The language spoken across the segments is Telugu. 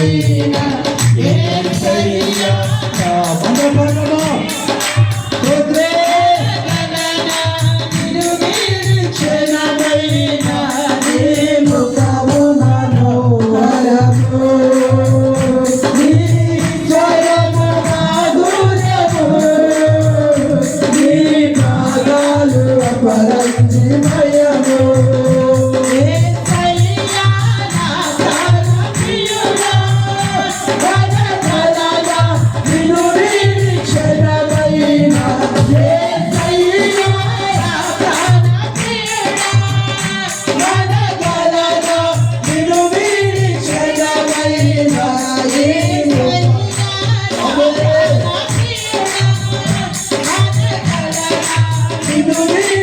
Yeah. Thank you.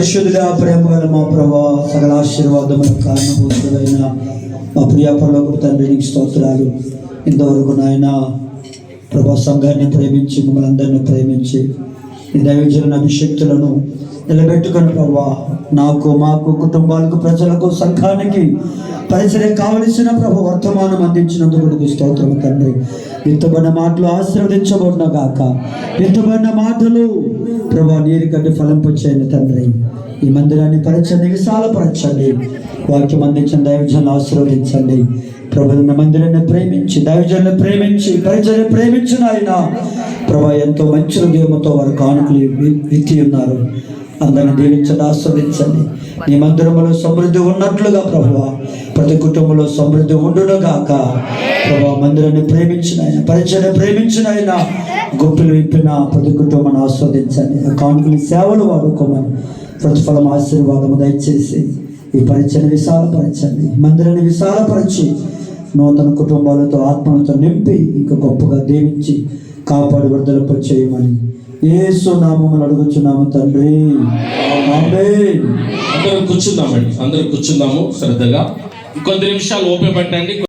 పరిశుద్ధుడా ప్రేమ గల మా ప్రభా సకల ఆశీర్వాదముల కారణభూతుడైన మా ప్రియ పరలోకపు స్తోత్రాలు. ఇంతవరకు నాయన ప్రభా సంఘాన్ని ప్రేమించి మమ్మల్ని అందరినీ ప్రేమించి ఈ దైవజన అభిషక్తులను నిలబెట్టుకుని ప్రభా నాకు మాకు కుటుంబాలకు ప్రజలకు సంఘానికి పరిసరే కావలసిన ప్రభు వర్తమానం అందించినందుకు నీకు స్తోత్రం తండ్రి. విత్తబడిన మాటలు ఆశీర్వదించబడిన గాక విత్తబడిన మాటలు ప్రభా నీరు ఫలం పొచ్చాయని తండ్రి. ఈ మందిరాన్ని పరచండి విశాలపరచండి వాక్యం అందించిన దైవజనులు ఆశీర్వదించండి. ప్రభుత్వ మందిరాన్ని ప్రేమించి దైవజన్ను ప్రేమించి పరిచయం ప్రేమించిన ఆయన. ప్రభా ఎంతో మంచి ఉద్యమంతో వారు కానుకలు విత్తి ఉన్నారు. అందరిని దీవించండి ఆస్వాదించండి నీ మందిరంలో సమృద్ధి ఉన్నట్లుగా ప్రభు ప్రతి కుటుంబంలో సమృద్ధి ఉండునుగాక. ప్రభు మందిరాన్ని ప్రేమించిన ఆయన పరిచయం ప్రేమించిన ఆయన. గొప్పలు విప్పిన ప్రతి కుటుంబాన్ని ఆస్వాదించండి ఆ కానుకలు సేవలు వాడుకోమని ప్రతిఫలం ఆశీర్వాదము దయచేసి ఈ పరిచయం విశాలపరచండి. మందిరాన్ని విశాలపరిచి నూతన కుటుంబాలతో ఆత్మలతో నింపి ఇంకా గొప్పగా దీవించి కాపాడు విడుదలపై చేయమని ఏసు నామములు అడుగుచున్నాము తండ్రి. అందరూ కూర్చుందామండి అందరూ కూర్చుందాము శ్రద్ధగా. కొద్ది నిమిషాలు ఓపిక పట్టండి.